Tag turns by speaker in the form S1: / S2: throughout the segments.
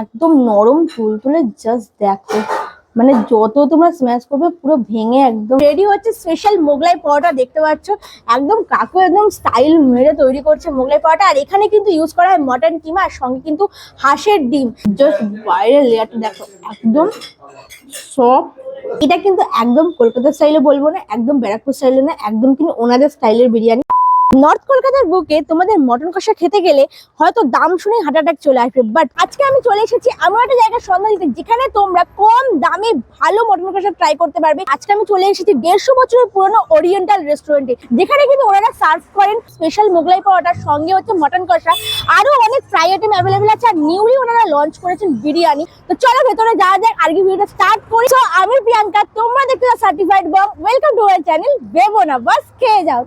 S1: একদম নরম তুলতুলে জাস্ট দেখো। মানে যত তোমরা স্ম্যাশ করবে পুরো ভেঙে একদম রেডি হচ্ছে স্পেশাল মোগলাই পরোটা দেখতে পাচ্ছ। একদম কাকু একদম স্টাইল মেরে তৈরি করছে মোগলাই পরোটা। আর এখানে কিন্তু ইউজ করা হয় মটন কিমা, আর সঙ্গে কিন্তু হাঁসের ডিম। জাস্ট বাইরের লেয়ারটা দেখো, একদম সফট এটা কিন্তু একদম কলকাতা স্টাইলে বলব না, একদম ব্যারাকপুর স্টাইলে না, একদম কিন্তু ওনাদের স্টাইলের বিরিয়ানি। নর্থ কলকাতার বুকে তোমাদের মটন কষা খেতে গেলে হয়তো দাম শুনে হার্ট অ্যাটাক চলে আসবে। বাট আজকে আমি চলে এসেছি এমন একটা জায়গার সন্ধান দিতে যেখানে তোমরা কম দামে ভালো মটন কষা ট্রাই করতে পারবে। আজকে আমি চলে এসেছি দেড়শো বছরের পুরনো ওরিয়েন্টাল রেস্টুরেন্টে যেখানে কিন্তু ওনারা সার্ভ করেন স্পেশাল মোগলাই পাওয়াটার সঙ্গে হচ্ছে মটন কষা। আরও অনেক ফ্রাই আইটেম অ্যাভেলেবেল আছে আর নিউলি ওনারা লঞ্চ করেছেন বিরিয়ানি। তো চলো ভেতরে যাওয়া যাক আজকে ভিডিওটা স্টার্ট করি। তো আমি প্রিয়াঙ্কা, তোমরা দেখতে certified bong welcome to our channel বেবো না বাস খেয়ে যাও।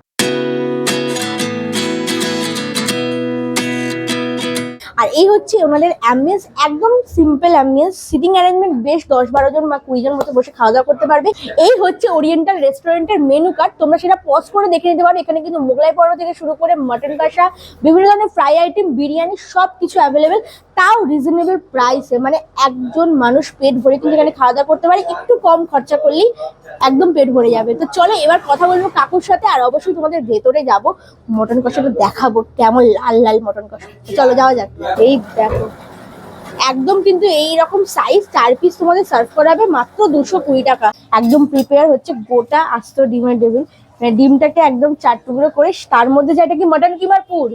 S1: আর এই হচ্ছে ওনাদের অ্যাম্বিয়েন্স একদম সিম্পল অ্যাম্বিয়েন্স সিটিং অ্যারেঞ্জমেন্ট বেশ দশ বারো জন বা কুড়ি জন মতো বসে খাওয়া দাওয়া করতে পারবে। এই হচ্ছে ওরিয়েন্টাল রেস্টুরেন্টের মেনু কার্ড তোমরা সেটা পজ করে দেখে নিতে পারো। এখানে কিন্তু মোগলাই পরোটা থেকে শুরু করে মাটন কষা, বিভিন্ন ধরনের ফ্রাই আইটেম বিরিয়ানি সব কিছু অ্যাভেলেবেল তাও রিজনেবল প্রাইসে মানে একজন মানুষ পেট ভরে কিন্তু এখানে খাওয়া দাওয়া করতে পারে, একটু কম খরচা করলেই একদম পেট ভরে যাবে। তো চলো এবার কথা বলব কাকুর সাথে, আর অবশ্যই তোমাদের ভেতরে যাব মটন কষাটা দেখাবো কেমন লাল লাল মটন কষা। চলো যাওয়া যাক। এই দেখো, একদম কিন্তু এই রকম সাইজ চার পিস তোমাদের সার্ভ করা হবে, মাত্র দুশো কুড়ি টাকা। একদম প্রিপেয়ার হচ্ছে গোটা আস্ত ডিমের ডেবিল মানে ডিমটাকে একদম চার টুকরো করে, তার মধ্যে যেটা কি মটন কিমার পুর?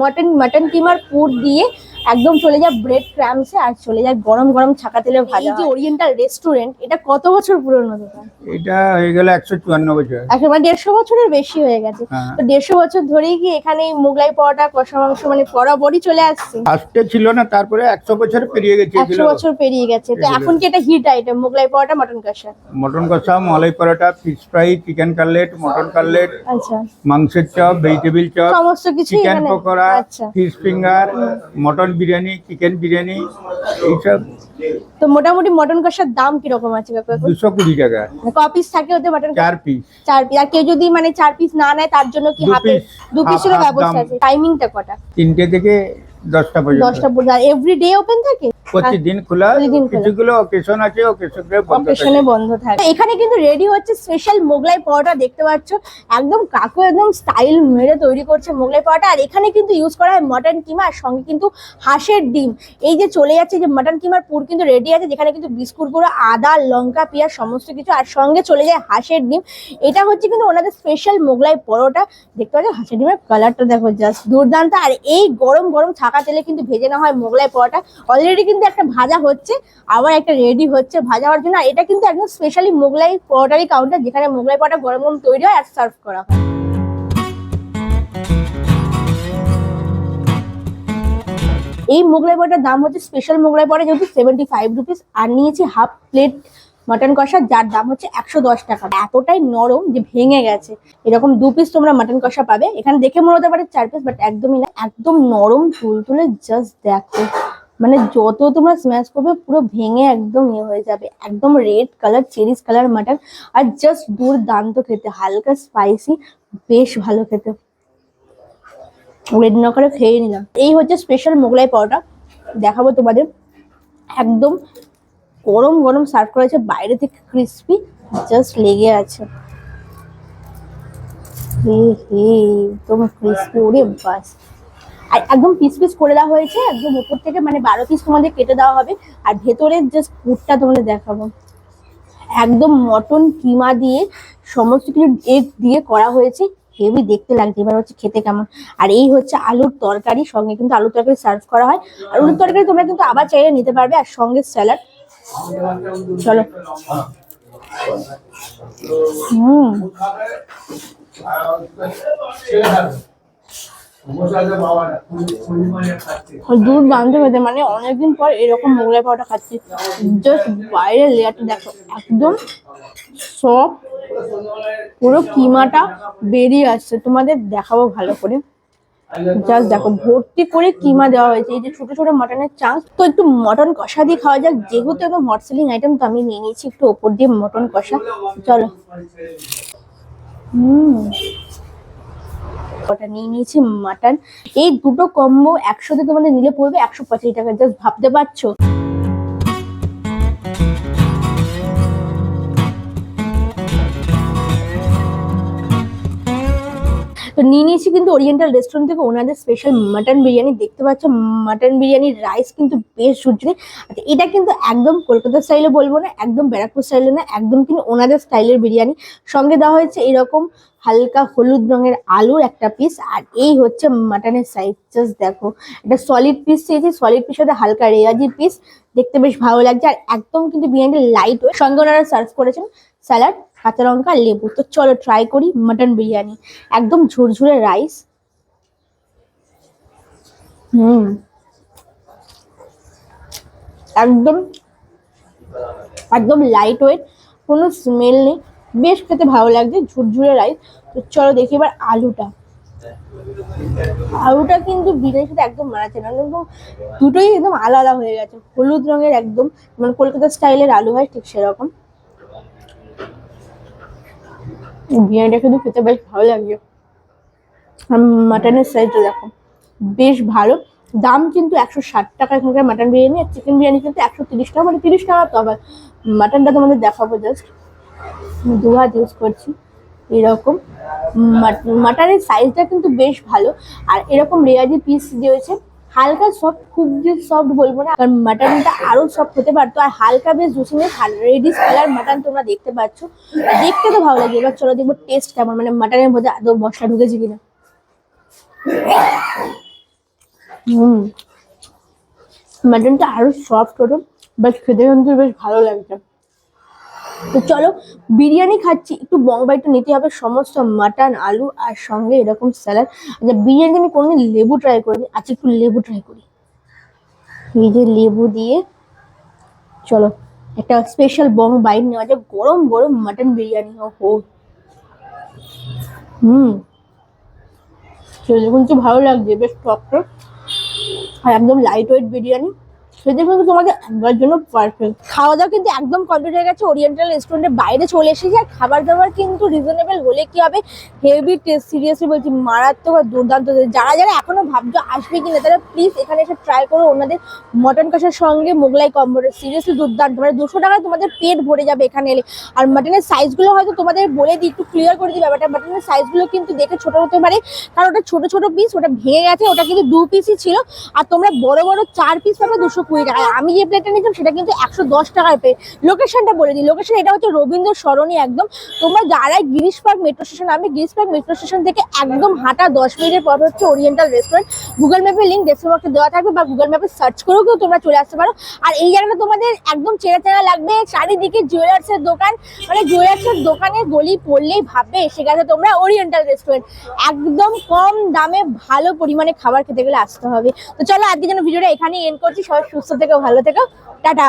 S1: মটন মটন কিমার পুর দিয়ে একদম চলে যায় ব্রেড ক্র্যামসে আর চলে যায় গরম গরম ছাকা তেলে ভাজা। এই যে ওরিয়েন্টাল রেস্টুরেন্ট এটা কত বছর পুরনো দোকান
S2: এটা হয়ে গেল একশো চুয়ান্ন বছর।
S1: একেবারে দেড়শো বছরের বেশি হয়ে গেছে।
S2: হ্যাঁ।
S1: তো দেড়শো বছর ধরেই কি এখানে মোগলাই পরোটা কষা মাংস মানে বরাবরই চলে আসছে?
S2: ফার্স্টে ছিল না তারপরে একশো বছর পেরিয়ে গেছে
S1: একশো বছর পেরিয়ে গেছে। তো এখন কি এটা hit item Mughlai paratha mutton কষা?
S2: মটন কষা malai paratha fish fry chicken cutlet mutton cutlet
S1: আচ্ছা।
S2: মাংসের চপ ভেজিটেবিল চপ
S1: সমস্ত কিছু
S2: চিকেন
S1: এখানে
S2: pakora fish finger mutton biryani chicken biryani এইসব।
S1: তো মোটামুটি মটন কষার দাম কীরকম আছে
S2: দুশো কুড়ি টাকা।
S1: কপিস ক পিস থাকে ওতে মটন
S2: চার পিস
S1: চার পিস আর কেউ যদি মানে চার পিস না নেয় তার জন্য কি হাফ দু পিসেরও ব্যবস্থা। আছে। টাইমিংটা কটা?
S2: তিনটে থেকে দশটা পর্যন্ত।
S1: দশটা পর্যন্ত। আর এভরি ডে ওপেন থাকে?
S2: প্রতিদিন খোলা কিছুগুলো অকেশন আছে অকেশন
S1: অকেশনে বন্ধ থাকে। এখানে কিন্তু রেডি হচ্ছে স্পেশাল মোগলাই পরোটা দেখতে পাচ্ছ? একদম কাকু একদম স্টাইল মেরে তৈরি করছে মোগলাই পরোটা। আর এখানে কিন্তু ইউজ করা হয় মটন কিমা আর সঙ্গে কিন্তু হাঁসের ডিম। এই যে চলে যাচ্ছে যে মটন কিমার পুর কিন্তু রেডি আছে যেখানে কিন্তু বিস্কুট গুঁড়ো আদা লঙ্কা পেঁয়াজ সমস্ত কিছু আর সঙ্গে চলে যায় হাঁসের ডিম। এটা হচ্ছে কিন্তু ওনাদের স্পেশাল মোগলাই পরোটা। দেখতে পাচ্ছ? হাঁসের ডিমের কালারটা দেখো জাস্ট দুর্দান্ত। আর এই গরম গরম থাকা তেলে কিন্তু ভেজে নেওয়া হয় মোগলাই পরোটা। অলরেডি কিন্তু একটা ভাজা হচ্ছে, আবার একটা রেডি হচ্ছে ভাজা হওয়ার জন্য। এটা কিন্তু একদম স্পেশালি মোগলাই পরোটারি কাউন্টার যেখানে মোগলাই পরোটা গরম গরম তৈরি হয় আর সার্ভ করা হয়। এই মোগলাই পরোটার দাম হচ্ছে স্পেশাল মোগলাই পরোটা যেহেতু সেভেন্টি ফাইভ রুপিস আর নিয়েছি হাফ প্লেট মাটন কষা, যার দাম হচ্ছে একশো দশ টাকা। এতটাই নরম যে ভেঙে গেছে। এরকম দু পিস তোমরা মাটন কষা পাবে। এখানে দেখে মনে হতে পারে চার পিস বাট একদমই না। একদম নরম, তুলতুলে জাস্ট দেখো। মানে যত তোমরা স্ম্যাশ করবে পুরো ভেঙে একদম ইয়ে হয়ে যাবে। একদম red colour cherries colour mutton আর জাস্ট দুর্দান্ত খেতে, হালকা স্পাইসি বেশ ভালো খেতে। ওয়েট না করে খেয়ে নিলাম। এই হচ্ছে স্পেশাল মোগলাই পরোটা। দেখাবো তোমাদের। একদম গরম গরম সার্ভ করা হয়েছে, বাইরে থেকে ক্রিস্পি জাস্ট লেগে আছে। হে হে, একদম ক্রিস্পি ওরে বাস। একদম পিস পিস করে দেওয়া হয়েছে, একদম উপর থেকে মানে বারো পিস তোমাদের কেটে দেওয়া হবে। আর ভেতরের জাস্ট পুরটা তোমাদের দেখাবো। একদম মটন কিমা দিয়ে সমস্ত কিছু এগ দিয়ে করা হয়েছে। হেভি দেখতে লাগছে, এবার হচ্ছে খেতে কেমন। আর এই হচ্ছে আলুর তরকারি, সঙ্গে কিন্তু আলুর তরকারি সার্ভ করা হয়। আলুর তরকারি তোমরা কিন্তু আবার চাইলে নিতে পারবে, আর সঙ্গে স্যালাড চলো। হুম। দুধ বাঁধতে খেতে মানে অনেকদিন পর এরকম মোগলাই পাওয়াটা খাচ্ছি। জাস্ট বাইরের লেয়ারটা দেখো একদম সফট পুরো কিমাটা বেরিয়ে আসছে। তোমাদের দেখাবো ভালো করে। জাস্ট দেখো ভর্তি করে কিমা দেওয়া হয়েছে। এই যে ছোট ছোট মটনের চান্স তো একটু মটন কষা দিয়ে খাওয়া যাক। যেহেতু একদম হট সেলিং আইটেম তো আমি নিয়ে নিয়েছি একটু ওপর দিয়ে মটন কষা। চলো। হুম। ওটা নিয়ে নিয়েছি, মাটন। এই দুটো কম্বো একসাথে তোমাদের নিলে পড়বে একশো পঁচাশি টাকা জাস্ট ভাবতে পারছ? তো নিয়ে নিয়েছি কিন্তু ওরিয়েন্টাল রেস্টুরেন্ট থেকে ওনাদের স্পেশাল মাটন বিরিয়ানি। দেখতে পাচ্ছ মাটন বিরিয়ানির রাইস কিন্তু বেশ ঝুরঝুরি। আচ্ছা এটা কিন্তু একদম কলকাতা স্টাইলে বলব না, একদম ব্যারাকপুর স্টাইলে না, একদম কিন্তু ওনাদের স্টাইলের বিরিয়ানি। সঙ্গে দেওয়া হয়েছে এরকম হালকা হলুদ রঙের আলুর একটা পিস আর এই হচ্ছে মাটনের সাইজ জাস্ট দেখো। এটা সলিড পিস চেয়েছি সলিড পিস সাথে হালকা রেয়াজি পিস দেখতে বেশ ভালো লাগছে। আর একদম কিন্তু বিরিয়ানিটা লাইট সঙ্গে ওনারা সার্ভ করেছেন স্যালাড কাঁচা লঙ্কা, লেবু। তো চলো ট্রাই করি মাটন বিরিয়ানি একদম ঝুরঝুরে রাইস হুম। একদম একদম লাইট ওয়েট কোনো স্মেল নেই। বেশ খেতে ভালো লাগছে, ঝুরঝুরে রাইস তো চলো দেখি এবার আলুটা। আলুটা কিন্তু বিরিয়ানির সাথে একদম মানাচ্ছে না। একদম দুটোই একদম আলাদা হয়ে গেছে। হলুদ রঙের একদম মানে কলকাতা স্টাইলের আলু হয় ঠিক সেরকম। বিরিয়ানিটা কিন্তু খেতে বেশ ভালো লাগছে মাটনের সাইজটা দেখো, বেশ ভালো। দাম কিন্তু একশো ষাট টাকা এখানকার মাটন বিরিয়ানি আর চিকেন বিরিয়ানি কিন্তু একশো তিরিশ টাকা মানে তিরিশ টাকা তো আবার। মাটনটা তোমাদের দেখাবো জাস্ট দু হাত ইউজ করছি। এরকম। মাটনের সাইজটা কিন্তু বেশ ভালো। আর এরকম রেয়াজি পিস দিয়েছে হালকা সফট খুব যে সফট বলব না, কারণ মাটনটা আরও সফট হতে পারতো। আর হালকা বেশ জুসিনেস রেডিস কালার মাটন তোমরা দেখতে পাচ্ছ। দেখতে তো ভালো লাগে এবার চলো দেখব টেস্ট কেমন। মানে মাটনের মধ্যে আদৌ মশলা ঢুকেছে কিনা। হুম। মাটনটা আরও সফট হতো বাট খেতে কিন্তু বেশ ভালো লাগছে। তো চলো, বিরিয়ানি খাচ্ছি, একটু বংবাইটা নিতে হবে, সমস্ত মাটন আলু আর সঙ্গে এরকম স্যালাড আচ্ছা বিরিয়ানি আমি কোনোদিন লেবু ট্রাই করিনি আচ্ছা একটু লেবু ট্রাই করি। এই যে লেবু দিয়ে, চলো, একটা স্পেশাল বং বাইট নেওয়া যায় গরম গরম মাটন বিরিয়ানি হো। হুম। খেতে কিন্তু ভালো লাগছে, বেশ টক টক আর একদম লাইট ওয়েট বিরিয়ানি। সেটা কিন্তু তোমাদের একবার জন্য পারফেক্ট খাওয়া দাওয়া কিন্তু একদম কমপ্লিট হয়ে গেছে। ওরিয়েন্টাল রেস্টুরেন্টের বাইরে চলে এসেছি আর খাবার দাবার কিন্তু রিজনেবল হলে কি হবে? হেভি টেস্ট সিরিয়াসলি বলছি, মারাত্মক আর দুর্দান্ত যারা যারা এখনও ভাবছ আসবে কিনা, তারা প্লিজ এখানে এসে ট্রাই করো। ওনাদের মটন কষার সঙ্গে মোগলাই কম্বোটা সিরিয়াসলি দুর্দান্ত। মানে দুশো টাকায় তোমাদের পেট ভরে যাবে এখানে এলে। আর মাটনের সাইজগুলো হয়তো তোমাদের বলে দিই, একটু ক্লিয়ার করে দিই ব্যাপারটা। মাটনের সাইজগুলো কিন্তু দেখে ছোট হতে পারে। কারণ ওটা ছোট ছোট পিস ওটা ভেঙে গেছে, ওটা কিন্তু দু পিসই ছিল। আর তোমরা বড় বড় চার পিস পাবে দুশো কুড়ি টাকায় আমি যে প্লেটটা নিতাম সেটা কিন্তু একশো দশ টাকায় পে লোকেশনটা বলে দিই। লোকেশন এটা হচ্ছে রবীন্দ্র সরণি একদম। তোমরা যারাই গিরিশ পার্ক মেট্রো স্টেশন আমি গিরিশ পার্ক মেট্রো স্টেশন থেকে একদম হাঁটা দশ মিনিটের পর হচ্ছে ওরিয়েন্টাল রেস্টুরেন্ট গুগল ম্যাপের লিঙ্ক ডেসক্রিপশনে দেওয়া থাকবে বা গুগল ম্যাপে সার্চ করেও কেউ তোমরা চলে আসতে পারো। আর এই জায়গাটা তোমাদের একদম চেনা চেনা লাগবে। চারিদিকে জুয়েলার্সের দোকান। মানে জুয়েলার্সের দোকানে গলি পড়লেই ভাববে গেছে তোমরা ওরিয়েন্টাল রেস্টুরেন্ট একদম কম দামে ভালো পরিমাণে খাবার খেতে গেলে আসতে হবে। তো চলো আজকে যেন ভিডিওটা এখানেই এন্ড করছি। সবাই সুস্থ থেকো ভালো থেকো টাটা।